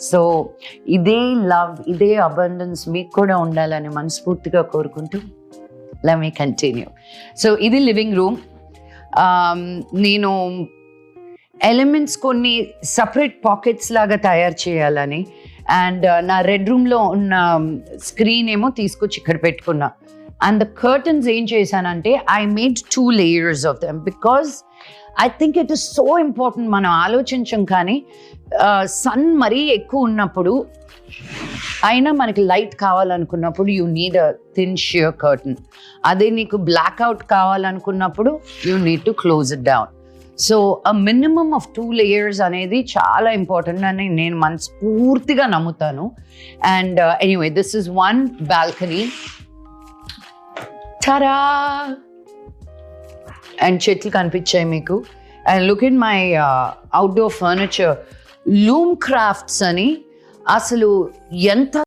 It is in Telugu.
సో ఇదే లవ్ ఇదే అబండెన్స్ మీకు కూడా ఉండాలని మనస్ఫూర్తిగా కోరుకుంటూ లవ్ మీ కంటిన్యూ సో ఇది లివింగ్ రూమ్ um, నేను ఎలిమెంట్స్ కొన్ని సపరేట్ పాకెట్స్ లాగా తయారు చేయాలని అండ్ uh, నా రెడ్ రూమ్లో ఉన్న um, స్క్రీన్ ఏమో తీసుకొచ్చి ఇక్కడ పెట్టుకున్నా. అండ్ ద కర్టన్స్ ఏం చేశానంటే I made two layers of them because I think it is so important మనం ఆలోచించం కానీ సన్ మరీ ఎక్కువ ఉన్నప్పుడు అయినా మనకి లైట్ కావాలనుకున్నప్పుడు you need a thin sheer curtain అదే నీకు బ్లాక్అవుట్ కావాలనుకున్నప్పుడు you need to close it down so a minimum of two layers అనేది చాలా ఇంపార్టెంట్ అని నేను మనస్ఫూర్తిగా నమ్ముతాను uh, and anyway this is one balcony చరా అండ్ చెట్లు కనిపించాయి మీకు. And look in my outdoor furniture loom crafts అని అసలు ఎంత